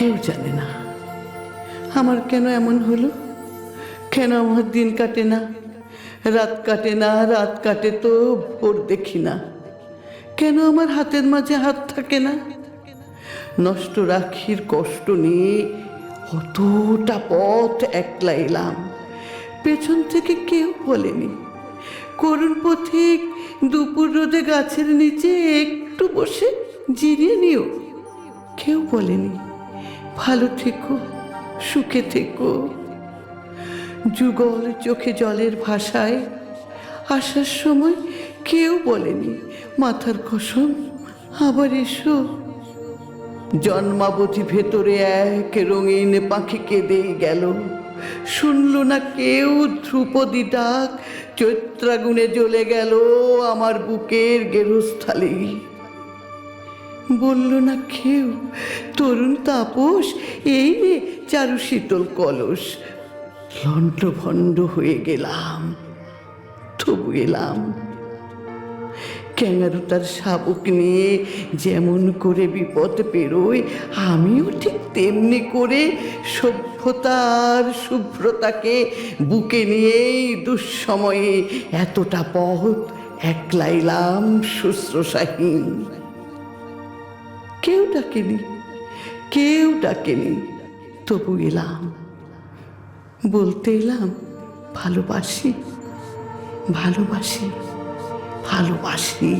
কেউ জানে না। আমার কেন এমন হলো? কেন আমার দিন কাটে না? রাত কাটে না, রাত কাটে তো ভোর দেখি না। কেন আমার হাতের মাঝে হাত থাকে না? নষ্ট রাখির কষ্ট নিয়ে অতটা পথ একলা এলাম। পেছন থেকে কেউ বলেনি। করুণ পথিক দুপুর রোদে গাছের নিচে একটু বসে জিরিয়ে নিও। কেউ বলেনি। ভালো থেকো, সুখে থেকো। যুগল চোখে জলের ভাষায়, আসার সময় কেউ বলেনি, মাথার কসম আবার এসো। জন্মাবধি ভেতরে এক রঙিন পাখি কেঁদেই গেল। শুনল না কেউ, ধ্রুপদী ডাক চৈত্রাগুণে জ্বলে গেল আমার বুকের গেরস্থালি। বলল না কেউ, তরুণ তাপস, এই নে চারু শীতল কলস। লণ্ড ভণ্ড হয়ে গেলাম, তবু এলাম। ক্যাঙ্গারু তার শাবক নিয়ে যেমন করে বিপদ পেরোয়, আমিও ঠিক তেমনি করে সভ্যতার শুভ্রতাকে বুকে নিয়েই দুঃসময়ে এতটা পথ একলাইলাম শুশ্রূষাহীন। কেউ ডাকেনি কেউ ডাকেনি। তবু এলাম বলতে এলাম ভালোবাসি ভালোবাসি ভালোবাসি।